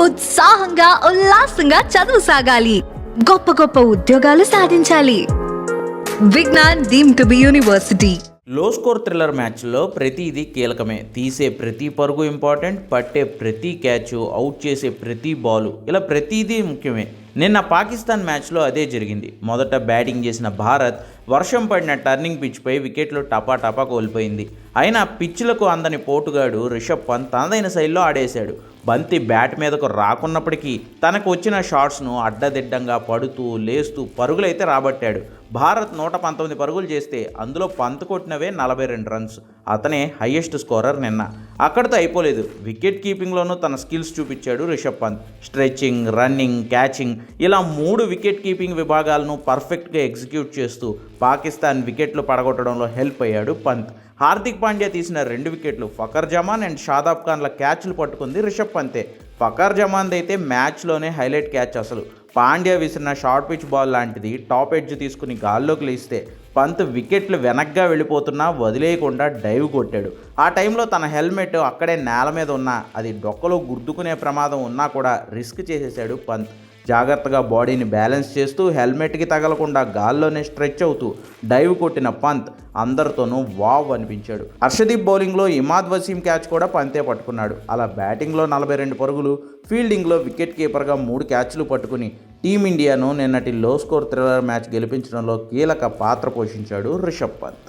ఉత్సాహంగా ఉల్లాసంగా చదువు సాగాలి. గొప్ప గొప్ప ఉద్యోగాలు సాధించాలి. Vignan deemed to be university. Low score thriller మ్యాచ్లో ప్రతిదీ కీలకమే. తీసే ప్రతి పరుగు ఇంపార్టెంట్ పట్టే ప్రతి క్యాచ్ అవుట్ చేసే ప్రతి బాలు. ఇలా ప్రతిదీ ముఖ్యమే. నిన్న పాకిస్తాన్ మ్యాచ్లో అదే జరిగింది. మొదట బ్యాటింగ్ చేసిన భారత్ వర్షం పడిన టర్నింగ్ పిచ్పై వికెట్లు టపా టపా కోల్పోయింది. అయినా పిచ్లకు అందని పోటుగాడు రిషబ్ పంత్ తనదైన శైలిలో ఆడేశాడు. బంతి బ్యాట్ మీదకు రాకున్నప్పటికీ తనకు వచ్చిన షాట్స్ను అడ్డదిడ్డంగా పడుతూ లేస్తూ పరుగులైతే రాబట్టాడు. భారత్ నూట పంతొమ్మిది పరుగులు చేస్తే అందులో పంత్ కొట్టినవే నలభై రెండు రన్స్. అతనే హయ్యెస్ట్ స్కోరర్ నిన్న. అక్కడితో అయిపోలేదు. వికెట్ కీపింగ్లోనూ తన స్కిల్స్ చూపించాడు Rishabh Pant. Stretching running catching ఇలా మూడు వికెట్ కీపింగ్ విభాగాలను పర్ఫెక్ట్గా ఎగ్జిక్యూట్ చేస్తూ పాకిస్తాన్ వికెట్లు పడగొట్టడంలో హెల్ప్ అయ్యాడు పంత్. హార్దిక్ పాండ్యా తీసిన రెండు వికెట్లు ఫకర్ జమాన్ అండ్ షాదాబ్ ఖాన్ల క్యాచ్లు పట్టుకుంది రిషబ్ పంతే. ఫకర్ జమాన్ది అయితే మ్యాచ్లోనే హైలైట్ క్యాచ్ అసలు. పాండ్యా విసిరిన షార్ట్ పిచ్ బాల్ లాంటిది టాప్ ఎడ్జ్ తీసుకుని గాల్లోకి లేస్తే పంత్ వికెట్లు వెనక్గా వెళ్ళిపోతున్నా వదిలేయకుండా డైవ్ కొట్టాడు. ఆ టైంలో తన హెల్మెట్ అక్కడే నేల మీద ఉన్నా అది డొక్కలో గుర్తుకునే ప్రమాదం ఉన్నా కూడా రిస్క్ చేసేశాడు పంత్. జాగ్రత్తగా బాడీని బ్యాలెన్స్ చేస్తూ హెల్మెట్కి తగలకుండా గాల్లోనే స్ట్రెచ్ అవుతూ డైవ్ కొట్టిన పంత్ అందరితోనూ వావ్ అనిపించాడు. హర్షదీప్ బౌలింగ్లో ఇమాద్ వసీం క్యాచ్ కూడా పంతే పట్టుకున్నాడు. అలా బ్యాటింగ్లో నలభై రెండు పరుగులు ఫీల్డింగ్లో వికెట్ కీపర్గా మూడు క్యాచ్లు పట్టుకుని టీమిండియాను నిన్నటి లో స్కోర్ థ్రిల్లర్ మ్యాచ్ గెలిపించడంలో కీలక పాత్ర పోషించాడు రిషబ్ పంత్